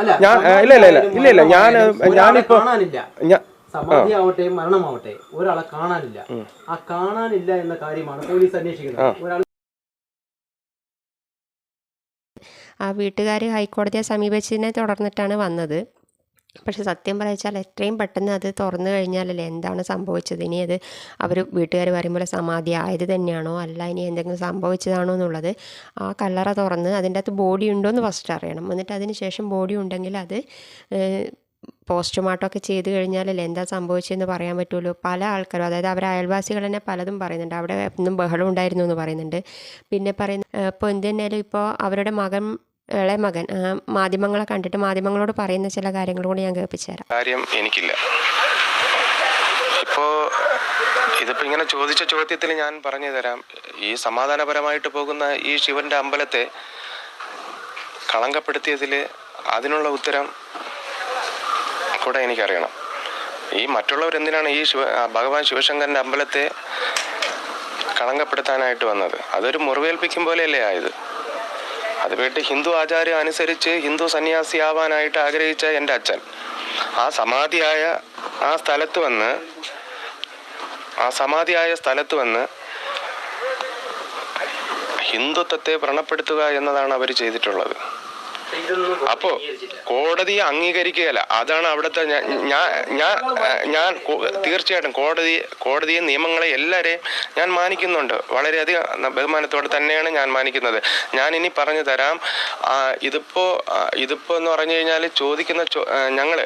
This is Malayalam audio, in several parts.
അല്ല ഞാൻ ഇല്ല ഇല്ല ഇല്ല ഇല്ല ഇല്ല ഞാൻ ഞാനിപ്പോ കാണാനില്ല. ഞാൻ സമാധി ആവട്ടെ മരണമാവട്ടെ ഒരാളെ കാണാനില്ല. ആ കാണാനില്ല എന്ന കാര്യമാണ് പോലീസ് അന്വേഷിക്കുന്നത്. ഒരാൾ ആ വീട്ടുകാർ ഹൈക്കോടതിയെ സമീപിച്ചതിനെ തുടർന്നിട്ടാണ് വന്നത്. പക്ഷെ സത്യം പറയിച്ചാൽ എത്രയും പെട്ടെന്ന് അത് തുറന്നു കഴിഞ്ഞാലല്ലേ എന്താണ് സംഭവിച്ചത്? ഇനി അത് അവർ വീട്ടുകാർ പറയുമ്പോൾ സമാധി ആയത് തന്നെയാണോ? അല്ല ഇനി എന്തെങ്കിലും സംഭവിച്ചതാണോ എന്നുള്ളത് ആ കല്ലറ തുറന്ന് അതിന്റെ അകത്ത് ബോഡി ഉണ്ടോ എന്ന് ഫസ്റ്റ് അറിയണം. എന്നിട്ട് അതിന് ശേഷം ബോഡി ഉണ്ടെങ്കിൽ അത് പോസ്റ്റ്മോർട്ടം ഒക്കെ ചെയ്ത് കഴിഞ്ഞാലല്ലേ എന്താ സംഭവിച്ചതെന്ന് പറയാൻ പറ്റുള്ളൂ. പല ആൾക്കാരും അതായത് അവരെ അയൽവാസികൾ തന്നെ പലതും പറയുന്നുണ്ട്. അവിടെ എന്നും ബഹളം ഉണ്ടായിരുന്നു എന്ന് പറയുന്നുണ്ട്. പിന്നെ പറയുന്ന ഇപ്പോൾ എന്ത് തന്നെയാലും ഇപ്പോൾ അവരുടെ മകൻ ഇളയ മകൻ. മാധ്യമങ്ങളെ കണ്ടിട്ട് മാധ്യമങ്ങളോട് പറയുന്ന ചില കാര്യങ്ങൾ കൂടി ഞാൻ കേൾപ്പിച്ചു തരാം കാര്യം എനിക്കില്ല. ഇപ്പോ ഇതിപ്പോ ഇങ്ങനെ ചോദിച്ച ചോദ്യത്തിൽ ഞാൻ പറഞ്ഞു തരാം ഈ സമാധാനപരമായിട്ട് പോകുന്ന ഈ ശിവന്റെ അമ്പലത്തെ കളങ്കപ്പെടുത്തിയതിൽ അതിനുള്ള ഉത്തരം കൂടെ എനിക്കറിയണം. ഈ മറ്റുള്ളവർ എന്തിനാണ് ഈ ശിവ ഭഗവാൻ ശിവശങ്കരന്റെ അമ്പലത്തെ കളങ്കപ്പെടുത്താനായിട്ട് വന്നത്? അതൊരു മുറിവേൽപ്പിക്കും പോലെയല്ലേ ആയത്? അത് വീട്ട് ഹിന്ദു ആചാരം അനുസരിച്ച് ഹിന്ദു സന്യാസിയാവാനായിട്ട് ആഗ്രഹിച്ച എന്റെ അച്ഛൻ. ആ സമാധിയായ ആ സ്ഥലത്ത് വന്ന് ആ സമാധിയായ സ്ഥലത്ത് വന്ന് ഹിന്ദുത്വത്തെ വ്രണപ്പെടുത്തുക എന്നതാണ് അവർ ചെയ്തിട്ടുള്ളത്. അപ്പോ കോടതി അംഗീകരിക്കുകയല്ല. അതാണ് അവിടുത്തെ ഞാൻ ഞാൻ ഞാൻ തീർച്ചയായിട്ടും കോടതി കോടതിയെ നിയമങ്ങളെ എല്ലാവരെയും ഞാൻ മാനിക്കുന്നുണ്ട്. വളരെയധികം ബഹുമാനത്തോടെ തന്നെയാണ് ഞാൻ മാനിക്കുന്നത്. ഞാൻ ഇനി പറഞ്ഞു തരാം. ഇതിപ്പോ ഇതിപ്പോ എന്ന് പറഞ്ഞു കഴിഞ്ഞാൽ ചോദിക്കുന്ന ഞങ്ങൾ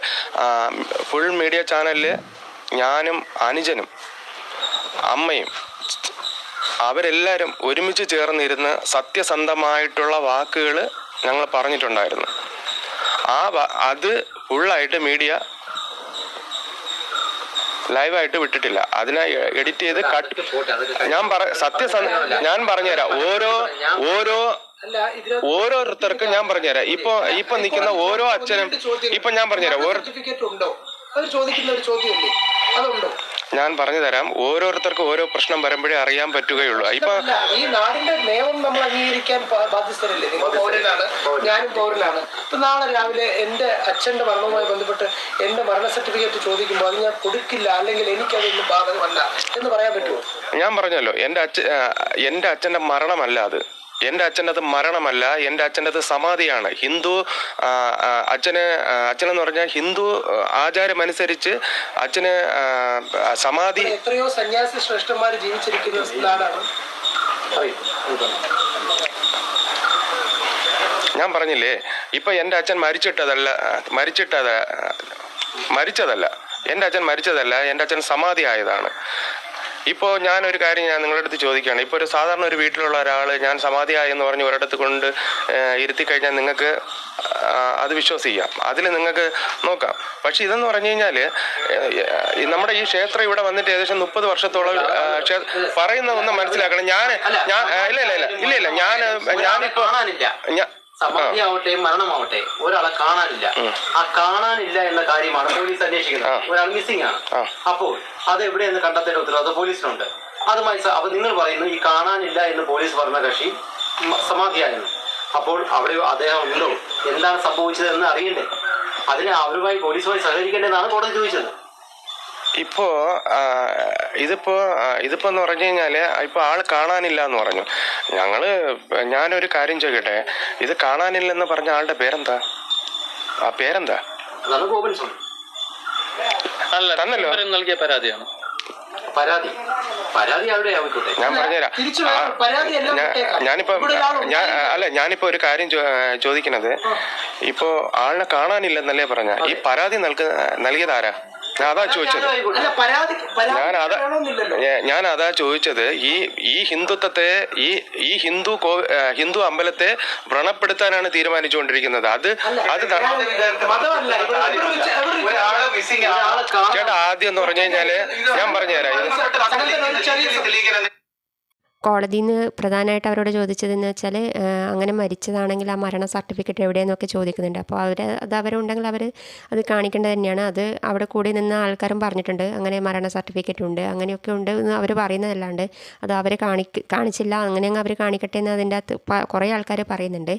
ഫുൾ മീഡിയ ചാനലിൽ ഞാനും അനുജനും അമ്മയും അവരെല്ലാവരും ഒരുമിച്ച് ചേർന്നിരുന്ന് സത്യസന്ധമായിട്ടുള്ള വാക്കുകൾ ഞങ്ങൾ പറഞ്ഞിട്ടുണ്ടായിരുന്നു. ആ അത് ഫുള്ളായിട്ട് മീഡിയ ലൈവായിട്ട് വിട്ടിട്ടില്ല. അതിനെ എഡിറ്റ് ചെയ്ത് കട്ട് ഞാൻ പറ സത്യസന്ധ ഞാൻ പറഞ്ഞുതരാം. ഓരോ ഓരോ ഓരോരുത്തർക്കും ഞാൻ പറഞ്ഞുതരാം. ഇപ്പൊ ഇപ്പൊ നിൽക്കുന്ന ഓരോ അച്ഛനും ഇപ്പൊ ഞാൻ പറഞ്ഞുതരാം. ഓരോ സർട്ടിഫിക്കറ്റ് ഉണ്ടോ? അത് ചോദിക്കുന്ന ഒരു ചോദ്യമല്ലേ? അതുണ്ടോ? ഞാൻ പറഞ്ഞു തരാം. ഓരോരുത്തർക്കും ഓരോ പ്രശ്നം വരുമ്പോഴേ അറിയാൻ പറ്റുകയുള്ളൂ. ഇപ്പൊ ഈ നാടിന്റെ നിയമം നമ്മൾ അംഗീകരിക്കാൻ ബാധ്യസ്ഥരല്ലേ? നിങ്ങൾ പൗരനാണ്. ഞാനും പൗരനാണ്. ഇപ്പൊ നാളെ രാവിലെ എന്റെ അച്ഛന്റെ മരണവുമായി ബന്ധപ്പെട്ട് എന്റെ മരണ സർട്ടിഫിക്കറ്റ് ചോദിക്കുമ്പോൾ അത് ഞാൻ കൊടുക്കില്ല. അല്ലെങ്കിൽ എനിക്കതൊന്നും ബാധകമല്ല. എന്ന് പറയാൻ പറ്റുമോ? ഞാൻ പറഞ്ഞല്ലോ എന്റെ അച്ഛൻ എന്റെ അച്ഛന്റെ മരണമല്ല അത്. എന്റെ അച്ഛന്റെ അത് മരണമല്ല എന്റെ അച്ഛന്റെ അത് സമാധിയാണ്. ഹിന്ദു അച്ഛന് അച്ഛനെന്ന് പറഞ്ഞാൽ ഹിന്ദു ആചാരമനുസരിച്ച് അച്ഛന് സമാധി എത്രയോ സന്യാസി ശ്രേഷ്ഠന്മാർ ജീവിച്ചിരിക്കുന്ന നാടാണ്. ഞാൻ പറഞ്ഞില്ലേ ഇപ്പൊ എന്റെ അച്ഛൻ മരിച്ചിട്ടതല്ല മരിച്ചിട്ടത മരിച്ചതല്ല. എന്റെ അച്ഛൻ മരിച്ചതല്ല എന്റെ അച്ഛൻ സമാധി ആയതാണ് ഇപ്പോൾ ഞാനൊരു കാര്യം ഞാൻ നിങ്ങളുടെ അടുത്ത് ചോദിക്കുകയാണ്. ഇപ്പോൾ ഒരു സാധാരണ ഒരു വീട്ടിലുള്ള ഒരാൾ ഞാൻ സമാധിയായി എന്ന് പറഞ്ഞ് ഒരിടത്ത് കൊണ്ട് ഇരുത്തി കഴിഞ്ഞാൽ നിങ്ങൾക്ക് അത് വിശ്വസിക്കാം. അതിൽ നിങ്ങൾക്ക് നോക്കാം. പക്ഷെ ഇതെന്ന് പറഞ്ഞു കഴിഞ്ഞാൽ നമ്മുടെ ഈ ക്ഷേത്രം ഇവിടെ വന്നിട്ട് ഏകദേശം മുപ്പത് വർഷത്തോളം പറയുന്ന ഒന്ന് മനസ്സിലാക്കണം. ഞാൻ ഞാൻ ഇല്ല ഇല്ല ഇല്ല ഇല്ല ഇല്ല ഞാൻ ഞാനിപ്പോ ആവട്ടെ മരണമാവട്ടെ ഒരാളെ കാണാനില്ല. ആ കാണാനില്ല എന്ന കാര്യമാണ് പോലീസ് അന്വേഷിക്കുന്നത്. ഒരാൾ മിസ്സിംഗ് ആണ്. അപ്പോൾ അത് എവിടെയെന്ന് കണ്ടെത്തേണ്ട ഉത്തരവാദിത്വം പോലീസിനുണ്ട്. അതുമായി അപ്പൊ നിങ്ങൾ പറയുന്നു ഈ കാണാനില്ല എന്ന് പോലീസ് പറഞ്ഞ കക്ഷി സമാധിയായിരുന്നു. അപ്പോൾ അവിടെ അദ്ദേഹം ഉണ്ടോ? എന്താണ് സംഭവിച്ചതെന്ന് അറിയണ്ടേ? അതിന് അവരുമായി പോലീസുമായി സഹകരിക്കേണ്ടതെന്നാണ് കോടതി ചോദിച്ചത്. ഇപ്പോ ഇതിപ്പോ ഇതിപ്പോ എന്ന് പറഞ്ഞു കഴിഞ്ഞാൽ ഇപ്പൊ ആൾ കാണാനില്ല എന്ന് പറഞ്ഞു. ഞങ്ങൾ ഞാനൊരു കാര്യം ചോദിക്കട്ടെ ഇത് കാണാനില്ലെന്ന് പറഞ്ഞ ആളുടെ പേരെന്താ? ആ പേരെന്താ? അല്ല തന്നല്ലോ. നൽകിയ പരാതിയാണ്? പരാതി. പരാതി അവിടെ ആയിക്കോട്ടെ. ഞാൻ പറഞ്ഞുതരാം. ഞാനിപ്പോ ഞാൻ. അല്ല ഞാനിപ്പോ ഒരു കാര്യം ചോദിക്കണത്. ചോദിക്കുന്നത് ഇപ്പോ ആളിനെ കാണാനില്ലെന്നല്ലേ പറഞ്ഞ? ഈ പരാതി നൽകുന്ന നൽകിയതാരാ അതാ ചോദിച്ചത്. ഞാൻ അതാ ഞാൻ അതാ ചോദിച്ചത്. ഈ ഈ ഹിന്ദുത്വത്തെ ഈ ഈ ഹിന്ദു ഹിന്ദു അമ്പലത്തെ വ്രണപ്പെടുത്താനാണ് തീരുമാനിച്ചുകൊണ്ടിരിക്കുന്നത്. അത് അത് ചേട്ടാ ആദ്യം എന്ന് പറഞ്ഞു കഴിഞ്ഞാൽ ഞാൻ പറഞ്ഞുതരാം ഇത് അങ്ങനത്തെ ഒരു ചെറിയ കോടതിയിൽ നിന്ന് പ്രധാനമായിട്ട് അവരോട് ചോദിച്ചതെന്ന് വെച്ചാൽ അങ്ങനെ മരിച്ചതാണെങ്കിൽ ആ മരണ സർട്ടിഫിക്കറ്റ് എവിടെയെന്നൊക്കെ ചോദിക്കുന്നുണ്ട്. അപ്പോൾ അവർ അത് അവരുണ്ടെങ്കിൽ അവർ അത് കാണിക്കേണ്ടത് തന്നെയാണ്. അത് അവിടെ കൂടി നിന്ന് ആൾക്കാരും പറഞ്ഞിട്ടുണ്ട് അങ്ങനെ മരണ സർട്ടിഫിക്കറ്റ് ഉണ്ട് അങ്ങനെയൊക്കെ ഉണ്ട് എന്ന് അവർ പറയുന്നതല്ലാണ്ട് അത് അവർ കാണി കാണിച്ചില്ല അങ്ങനെ അങ്ങ് അവർ കാണിക്കട്ടെ എന്ന് അതിന്റെ അകത്ത് കുറേ ആൾക്കാർ പറയുന്നുണ്ട്.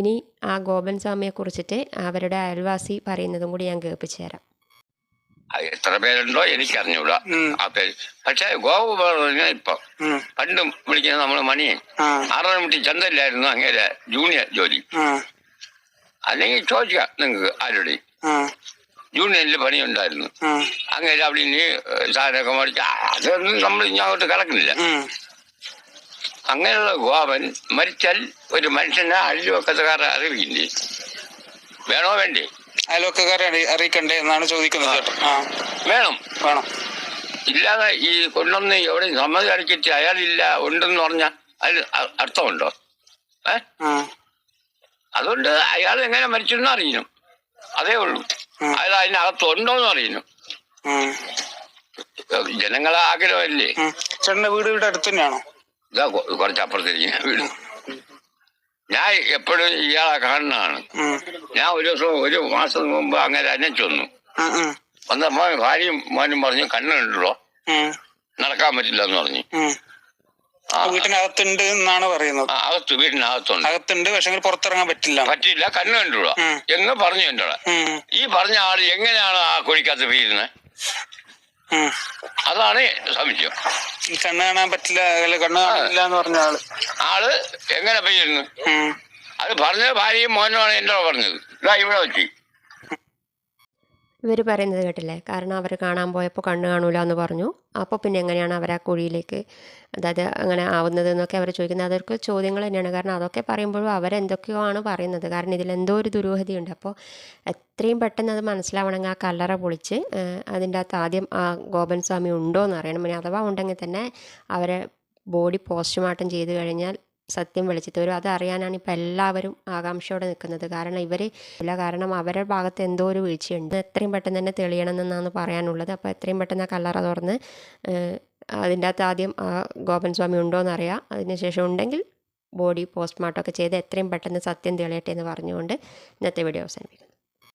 ഇനി ആ ഗോപൻ സ്വാമിയെ കുറിച്ചിട്ട് അവരുടെ അയൽവാസി പറയുന്നതും കൂടി ഞാൻ കേൾപ്പിച്ചു തരാം. എത്ര പേരുണ്ടോ എനിക്ക് അറിഞ്ഞൂടാ. ആ പേര്. പക്ഷെ ഗോപു പറഞ്ഞ ഇപ്പൊ. പണ്ടും വിളിക്കുന്ന നമ്മൾ മണിയൻ മണി ചന്തയിലായിരുന്നു അങ്ങേരെ ജൂനിയർ ജോലി. അല്ലെങ്കിൽ ചോദിക്കാം നിങ്ങൾക്ക് ആരുടെ. ജൂനിയറിൽ പണിയുണ്ടായിരുന്നു. അങ്ങേരെ അവിടെ ഇനി സാധനമൊക്കെ മേടിച്ച അതൊന്നും നമ്മൾ ഇനി അങ്ങോട്ട് കിടക്കുന്നില്ല അങ്ങനെയുള്ള ഗോപൻ മരിച്ചാൽ ഒരു മനുഷ്യനെ അഴിവക്കത്തുകാരെ അറിയില്ലേ? വേണോ വേണ്ടേ? അയൽവക്കക്കാരെ അറി- അറിയിക്കണ്ടേ എന്നാണ് ചോദിക്കുന്നത് ചേട്ടൻ ആ. വേണം. വേണം. ഇല്ലാതെ ഈ കൊണ്ടൊന്ന് എവിടെ സമ്മതി അടക്കിട്ട് അയാളില്ല ഉണ്ടെന്ന് പറഞ്ഞാൽ അതിൽ അർത്ഥമുണ്ടോ? ഏ? അതുകൊണ്ട് അയാൾ എങ്ങനെ മരിച്ചെന്ന് അറിയണം. അതേ ഉള്ളൂ. അയാൾ അതിനകത്ത് ഉണ്ടോ എന്ന് അറിയണം. ജനങ്ങളെ ആഗ്രഹമല്ലേ. ചേട്ടന്റെ വീട് ഇവിടെ അടുത്ത് തന്നെയാണോ? ഇതാ കുറച്ചപ്പുറത്തേക്ക് വീട്. ഞാൻ എപ്പോഴും ഇയാളെ കാണുന്നതാണ്. ഞാൻ ഒരു ദിവസം ഒരു മാസം മുമ്പ് അങ്ങനെ അന്നെ ചെന്നു. വന്നപ്പോ ഭാര്യയും മോനും പറഞ്ഞു കണ്ണുണ്ടല്ലോ നടക്കാൻ പറ്റില്ല എന്ന് പറഞ്ഞു വീട്ടിനകത്തുണ്ട് എന്നാണ് പറയുന്നത്. അകത്ത് വീട്ടിനകത്തുണ്ട്. അകത്തുണ്ട് പക്ഷെ പുറത്തിറങ്ങാൻ പറ്റില്ല. പറ്റില്ല കണ്ണു കണ്ടുള്ള എന്ന് പറഞ്ഞു എന്റെ ഈ പറഞ്ഞ ആൾ എങ്ങനെയാണ് ആ കുഴിക്കകത്ത് വീഴുന്നത്. അതാണ് സംശയം ഈ കണ്ണ് കാണാൻ പറ്റില്ല അല്ല കണ്ണ് കാണില്ല എന്ന് പറഞ്ഞ ആൾ. ആൾ എങ്ങനെ പെയ്യുന്നു അത് പറഞ്ഞത് ഭാര്യയും മോനുമാണ് എന്നോട് പറഞ്ഞത്. ഇതാ ഇവിടെ വെച്ച്. ഇവർ പറയുന്നത് കേട്ടില്ലേ? കാരണം അവർ കാണാൻ പോയപ്പോൾ കണ്ണ് കാണൂല എന്ന് പറഞ്ഞു. അപ്പോൾ പിന്നെ എങ്ങനെയാണ് അവർ ആ കുഴിയിലേക്ക് അതായത് അങ്ങനെ ആവുന്നത് എന്നൊക്കെ അവർ ചോദിക്കുന്നത്. അതൊക്കെ ചോദ്യങ്ങൾ തന്നെയാണ്. കാരണം അതൊക്കെ പറയുമ്പോഴും അവരെന്തൊക്കെയോ ആണ് പറയുന്നത്. കാരണം ഇതിലെന്തോ ഒരു ദുരൂഹതയുണ്ട് അപ്പോൾ എത്രയും പെട്ടെന്ന് അത് മനസ്സിലാവണമെങ്കിൽ ആ കല്ലറ പൊളിച്ച് അതിന്റെ അകത്ത് ആദ്യം ആ ഗോപൻ സ്വാമി ഉണ്ടോ എന്ന് അറിയണം. പിന്നെ അഥവാ ഉണ്ടെങ്കിൽ തന്നെ അവരെ ബോഡി പോസ്റ്റ്മോർട്ടം ചെയ്ത് കഴിഞ്ഞാൽ സത്യം വിളിച്ചിട്ട് വരും. അതറിയാനാണ് ഇപ്പോൾ എല്ലാവരും ആകാംക്ഷയോടെ നിൽക്കുന്നത്. കാരണം ഇവർ ഇല്ല. കാരണം അവരുടെ ഭാഗത്ത് എന്തോ ഒരു വീഴ്ചയുണ്ട്. എത്രയും പെട്ടെന്ന് തന്നെ തെളിയണമെന്നാണ് പറയാനുള്ളത്. അപ്പോൾ എത്രയും പെട്ടെന്ന് ആ കല്ലറ തുറന്ന് അതിന്റെ അകത്ത് ആദ്യം ആ ഗോപൻ സ്വാമി ഉണ്ടോ എന്നറിയാം അതിനുശേഷം ഉണ്ടെങ്കിൽ ബോഡി പോസ്റ്റ്മോർട്ടം ഒക്കെ ചെയ്ത് എത്രയും പെട്ടെന്ന് സത്യം തെളിയട്ടെ എന്ന് പറഞ്ഞുകൊണ്ട് ഇന്നത്തെ വീഡിയോ അവസാനിപ്പിക്കുന്നു.